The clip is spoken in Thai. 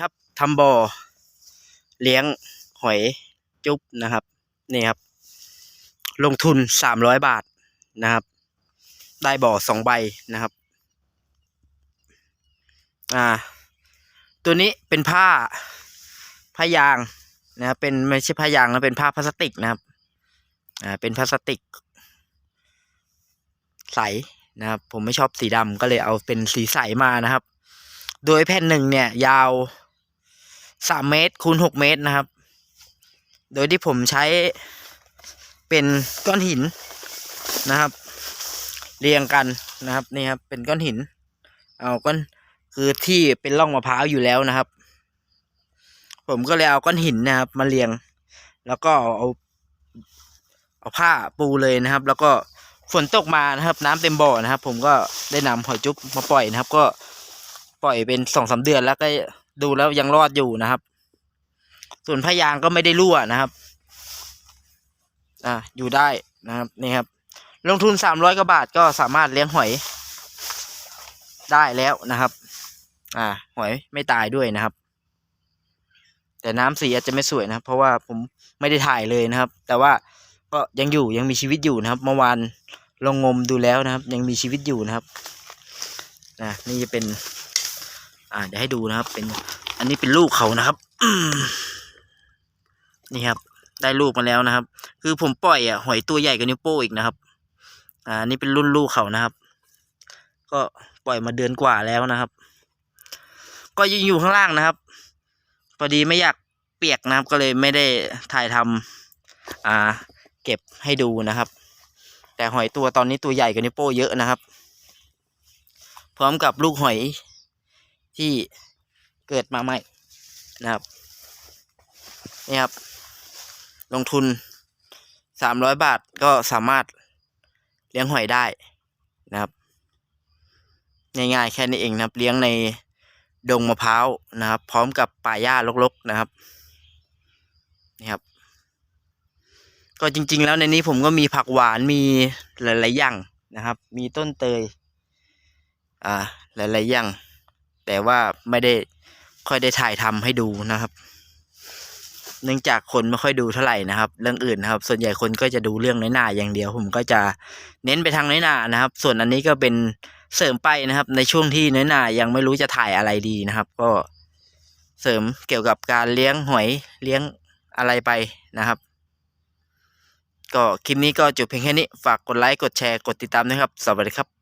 ครับทำบ่อเลี้ยงหอยจุ๊บนะครับนี่ครับ ลงทุนสามร้อยบาทนะครับ ได้บ่อสองใบนะครับ อ่า ตัวนี้เป็นผ้าผ้ายางนะครับเป็นไม่ใช่ผ้ายางนะเป็นผ้าพลาสติกนะครับ อ่าเป็นพลาสติก ใสนะครับ ผมไม่ชอบสีดำก็เลยเอาเป็นสีใสมานะครับ โดยแผ่นหนึ่งเนี่ย ยาว สามเมตรคูณหกเมตรนะครับ โดยที่ผมใช้เป็นก้อนหินนะครับ เรียงกันนะครับนี่ครับ เป็นก้อนหิน เอาก้อนคือที่เป็นร่องมะพร้าวอยู่แล้วนะครับ ผมก็เลยเอาก้อนหินนะครับ มาเรียง แล้วก็เอาเอาผ้าปูเลยนะครับ แล้วก็ฝนตกมานะครับ น้ำเต็มบ่อนะครับ ผมก็ได้นำหอยจุ๊บมาปล่อยนะครับ ก็ปล่อยเป็นสองสาเดือนแล้วก็ ดูแล้วยังรอดอยู่นะครับ ส่วนพยางก็ไม่ได้รั่วนะครับ อ่าอยู่ได้นะครับนี่ครับ ลงทุนสามร้อยกว่าบาทก็สามารถเลี้ยงหอยได้แล้วนะครับ อ่า หอยไม่ตายด้วยนะครับ แต่น้ำสีอาจจะไม่สวยนะครับ เพราะว่าผมไม่ได้ถ่ายเลยนะครับ แต่ว่าก็ยังอยู่ยังมีชีวิตอยู่นะครับ เมื่อวานลงงมดูแล้วนะครับ ยังมีชีวิตอยู่นะครับนะนี่จะเป็น อ่าเดี๋ยวให้ดูนะครับ เป็น อันนี้เป็นลูกเขานะครับนี่ครับ ได้ลูกมาแล้วนะครับ คือผมปล่อยอะหอยตัวใหญ่กว่านิ้วโป้อีกนะครับ อ่านี่เป็นรุ่นลูกเขานะครับ ก็ปล่อยมาเดือนกว่าแล้วนะครับ ก็ยังอยู่ข้างล่างนะครับพอดีไม่อยากเปียกนะครับ ก็เลยไม่ได้ถ่ายทำอ่า เก็บให้ดูนะครับ แต่หอยตัวตอนนี้ตัวใหญ่กว่านิ้วโป้เยอะนะครับ พร้อมกับลูกหอย ที่เกิดมาใหม่นะครับนี่ครับ ลงทุนสามร้อยบาทก็สามารถเลี้ยงหอยได้นะครับ ง่ายๆแค่นี้เองนะครับ เลี้ยงในดงมะพร้าวนะครับ พร้อมกับป่าหญ้ารกๆนะครับนี่ครับ ก็จริง ๆ แล้วในนี้ผมก็มีผักหวานมีหลายๆอย่างนะครับ มีต้นเตย อ่า หลายๆอย่าง แต่ว่าไม่ได้ค่อยได้ถ่ายทำให้ดูนะครับ เนื่องจากคนไม่ค่อยดูเท่าไหร่นะครับ เรื่องอื่นนะครับ ส่วนใหญ่คนก็จะดูเรื่องน้อยหนาอย่างเดียว ผมก็จะเน้นไปทางน้อยหนานะครับ ส่วนอันนี้ก็เป็นเสริมไปนะครับ ในช่วงที่น้อยหนายังไม่รู้จะถ่ายอะไรดีนะครับ ก็เสริมเกี่ยวกับการเลี้ยงหอยเลี้ยงอะไรไปนะครับ ก็คลิปนี้ก็จบเพียงแค่นี้ฝากกดไลค์กดแชร์กดติดตามด้วยครับ สวัสดีครับ